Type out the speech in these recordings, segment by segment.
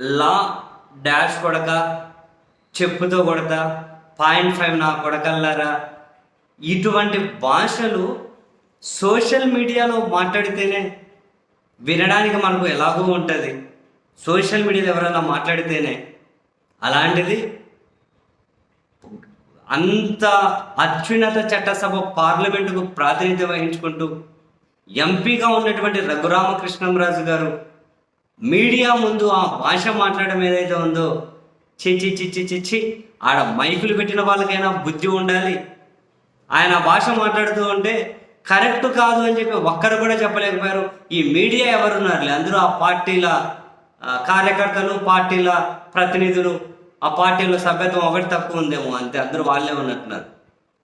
లా dash కొడక చెప్పుతో కొడత point five నా కొడకల్లారా? ఇటువంటి భాషలు సోషల్ మీడియాలో మాట్లాడితేనే వినడానికి మనకు ఎలాగో ఉంటుంది. సోషల్ మీడియాలో ఎవరైనా మాట్లాడితేనే అలాంటిది అంత అత్యున్నత చట్టసభ పార్లమెంటుకు ప్రాతినిధ్యం వహించుకుంటూ ఎంపీగా ఉన్నటువంటి రఘురామకృష్ణంరాజు గారు మీడియా ముందు ఆ భాష మాట్లాడడం ఏదైతే ఉందో చి చి చి చి చి ఆడ మైకులు పెట్టిన వాళ్ళకైనా బుద్ధి ఉండాలి ఆయన భాష మాట్లాడుతూ ఉంటే కరెక్ట్ కాదు అని చెప్పి ఒక్కరు కూడా చెప్పలేకపోయారు ఈ మీడియా ఎవరున్నారులే అందరూ ఆ పార్టీల కార్యకర్తలు పార్టీల ప్రతినిధులు ఆ పార్టీలో సభ్యత్వం ఒకటి తక్కువ ఉందేమో అంతే అందరూ వాళ్ళే ఉన్నట్టున్నారు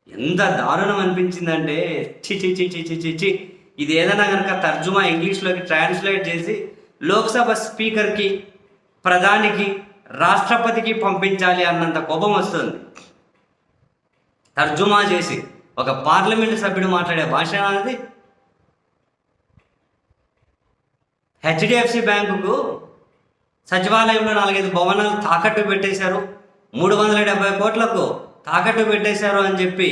ఎంత దారుణం అనిపించిందంటే చి చి చి చి చి చి చి ఇది ఏదైనా కనుక తర్జుమా ఇంగ్లీష్లోకి ట్రాన్స్లేట్ చేసి లోక్సభ స్పీకర్కి ప్రధానికి రాష్ట్రపతికి పంపించాలి అన్నంత కోపం వస్తుంది. తర్జుమా చేసి ఒక పార్లమెంటు సభ్యుడు మాట్లాడే భాష అనేది హెచ్డిఎఫ్సి బ్యాంకుకు సచివాలయంలో నాలుగైదు భవనాలు తాకట్టు పెట్టేశారు. మూడు వందల డెబ్బై కోట్లకు తాకట్టు పెట్టేశారు అని చెప్పి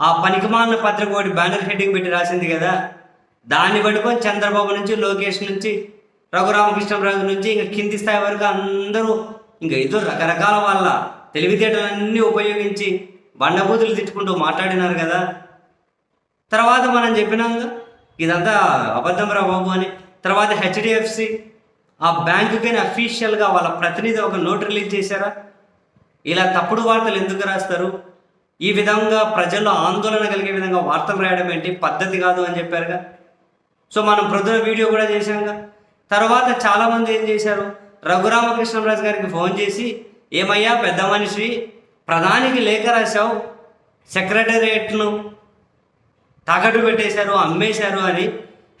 ఆ పనికిమాలిన పత్రిక ఒకటి బ్యానర్ హెడ్డింగ్ పెట్టి రాసింది కదా. దాన్ని పట్టుకొని చంద్రబాబు నుంచి లోకేష్ నుంచి రఘురామకృష్ణరాజు నుంచి ఇంకా కింది స్థాయి వరకు అందరూ ఇంకా ఏదో రకరకాల వాళ్ళ తెలివితేటలన్నీ ఉపయోగించి బండబూతులు తిట్టుకుంటూ మాట్లాడినారు కదా. తర్వాత మనం చెప్పినాక ఇదంతా అబద్ధం రా బాబు అని. తర్వాత హెచ్డిఎఫ్సి ఆ బ్యాంకుకైనా అఫీషియల్గా వాళ్ళ ప్రతినిధి ఒక నోట్ రిలీజ్ చేశారా? ఇలా తప్పుడు వార్తలు ఎందుకు రాస్తారు? ఈ విధంగా ప్రజల్లో ఆందోళన కలిగే విధంగా వార్తలు రాయడం ఏంటి? పద్ధతి కాదు అని చెప్పారుగా. సో మనం ప్రొద్దున వీడియో కూడా చేశాంగా. తర్వాత చాలామంది ఏం చేశారు? రఘురామకృష్ణరాజు గారికి ఫోన్ చేసి ఏమయ్యా పెద్ద మనిషి ప్రధానికి లేఖ రాశావు సెక్రటేరియట్ను తాకట్టు పెట్టేశారు అమ్మేశారు అని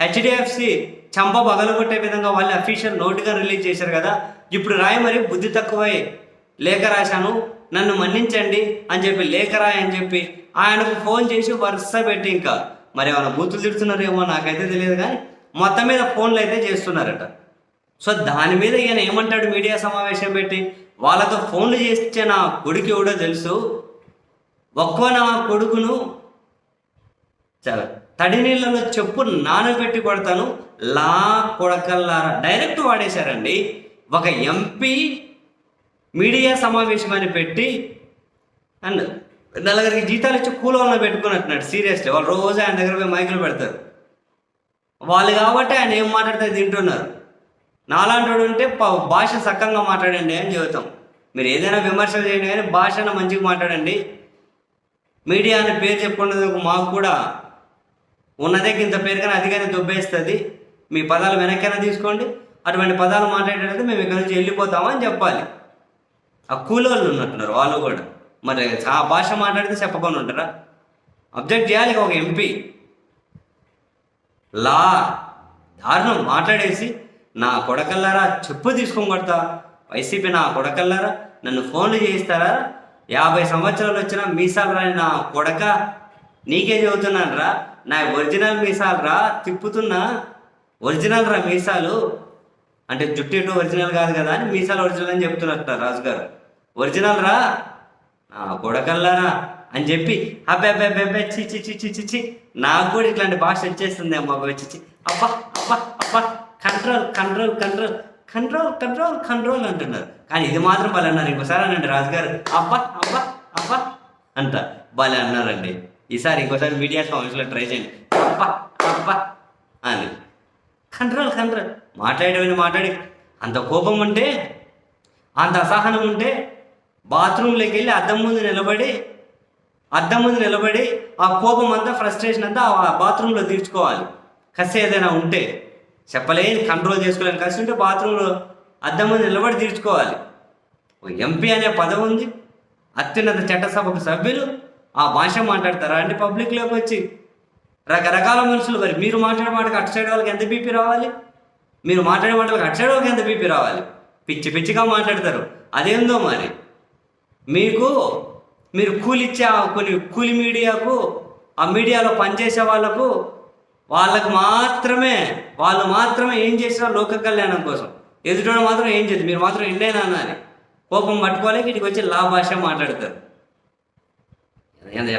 హెచ్డిఎఫ్సి చంప పగలగొట్టే విధంగా వాళ్ళు అఫీషియల్ నోటుగా రిలీజ్ చేశారు కదా. ఇప్పుడు రాయి మరి బుద్ధి తక్కువై లేఖ రాశాను నన్ను మన్నించండి అని చెప్పి లేఖ రాయి అని చెప్పి ఆయనకు ఫోన్ చేసి వరుస పెట్టి ఇంకా మరి ఏమైనా బూతులు తిడుతున్నారేమో నాకైతే తెలియదు కానీ మొత్తం మీద ఫోన్లు అయితే చేస్తున్నారట. సో దాని మీద ఈయన ఏమంటాడు మీడియా సమావేశం పెట్టి? వాళ్ళతో ఫోన్లు చేస్తే నా కొడుకు ఎవడో తెలుసు. ఒక్కో నా కొడుకును చాలా తడి నీళ్ళలో చెప్పు నానబెట్టి కొడతాను. లా కొడకల్లారా? డైరెక్ట్ వాడేశారండి. ఒక ఎంపీ మీడియా సమావేశం అని పెట్టి అండ్ నలుగురికి జీతాలు ఇచ్చి కూలంలో పెట్టుకున్నట్టున్నాడు. సీరియస్లీ. వాళ్ళు రోజు ఆయన దగ్గర పోయి మైకులు పెడతారు. వాళ్ళు కాబట్టి ఆయన ఏం మాట్లాడితే తింటున్నారు. నాలాంటి ఉంటే భాష సక్కంగా మాట్లాడండి అని చెబుతాం. మీరు ఏదైనా విమర్శలు చేయండి కానీ భాషను మంచిగా మాట్లాడండి. మీడియా అనే పేరు చెప్పుకున్నందుకు మాకు కూడా ఉన్నదే ఇంత పేరు కానీ అదిగానే దుబ్బేస్తుంది. మీ పదాలు వెనక్కైనా తీసుకోండి. అటువంటి పదాలు మాట్లాడేటప్పుడు మేము ఇక్కడ నుంచి వెళ్ళిపోతామని చెప్పాలి. ఆ కూలోళ్ళు ఉన్నట్టున్నారు వాళ్ళు కూడా. మరి ఆ భాష మాట్లాడితే చెప్పకుండా ఉంటారా? అబ్జెక్ట్ చేయాలి ఒక ఎంపీ. లా దారుణం మాట్లాడేసి నా కొడకల్లారా చెప్పు తీసుకోబడతా వైసీపీ నా కొడకల్లారా? నన్ను ఫోన్లు చేయిస్తారా? యాభై సంవత్సరాలు వచ్చిన మీసాలు రాని నా కొడక? నీకే చెబుతున్నాను రా నా ఒరిజినల్ మీసాలు రా తిప్పుతున్నా. ఒరిజినల్ రా మీసాలు. అంటే జుట్టు ఇటు ఒరిజినల్ కాదు కదా అని మీసాలు ఒరిజినల్ అని చెప్తున్నట్టు రాజు గారు ఒరిజినల్ రా నా కొడకల్లారా? అని చెప్పి అబ్బే అబ్బే అబ్బే చి చి చి చి చి చి. నాకు కూడా ఇట్లాంటి భాష వచ్చేస్తుంది అమ్మ వచ్చి చి అబ్బా అబ్బా అబ్బా control control control control control control అంటున్నారు. కానీ ఇది మాత్రం భలే అన్నారు. ఇంకోసారి అనండి రాజుగారు అబ్బా అబ్బా అబ్బా అంట. భలే అన్నారండి. ఈసారి ఇంకోసారి మీడియా సమావేశంలో ట్రై చేయండి. అబ్బా అబ్బా అని. కంట్రోల్ కంట్రోల్ మాట్లాడేవని మాట్లాడి. అంత కోపం ఉంటే అంత అసహనం ఉంటే బాత్రూంలోకి వెళ్ళి అద్దం ముందు నిలబడి అద్దం ముందు నిలబడి ఆ కోపం అంతా ఫ్రస్ట్రేషన్ అంతా ఆ బాత్రూంలో తీర్చుకోవాలి. కసి ఏదైనా ఉంటే చెప్పలేని కంట్రోల్ చేసుకోలేని కసి ఉంటే బాత్రూంలో అద్దం ముందు నిలబడి తీర్చుకోవాలి. ఎంపీ అనే పదవి ఉంది. అత్యున్నత చట్టసభకు సభ్యులు ఆ భాష మాట్లాడతారా అంటే పబ్లిక్లోకి వచ్చి? రకరకాల మనుషులు మరి మీరు మాట్లాడే మాటకు అటు సైడ్ వాళ్ళకి ఎంత బీపీ రావాలి? మీరు మాట్లాడే మాటలకు అటు సైడ్ వాళ్ళకి ఎంత బీపీ రావాలి? పిచ్చి పిచ్చిగా మాట్లాడతారు. అదేందో మరి? మీకు మీరు కూలిచ్చే కొన్ని కూలి మీడియాకు ఆ మీడియాలో పనిచేసే వాళ్ళకు వాళ్ళకు మాత్రమే వాళ్ళు మాత్రమే ఏం చేసినా లోక కళ్యాణం కోసం. ఎదుటోడు మాత్రం ఏం చేయదు మీరు మాత్రం ఎండైనా అనాలి. కోపం పట్టుకోలేక ఇటుకి వచ్చి లా భాష మాట్లాడతారు.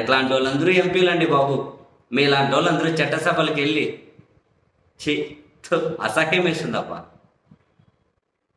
ఎట్లాంటి వాళ్ళందరూ ఎంపీలు అండి బాబు. మీలాంటి వాళ్ళందరూ చట్టసభలకు వెళ్ళి ఛీ అసహ్యం వేస్తుందప్ప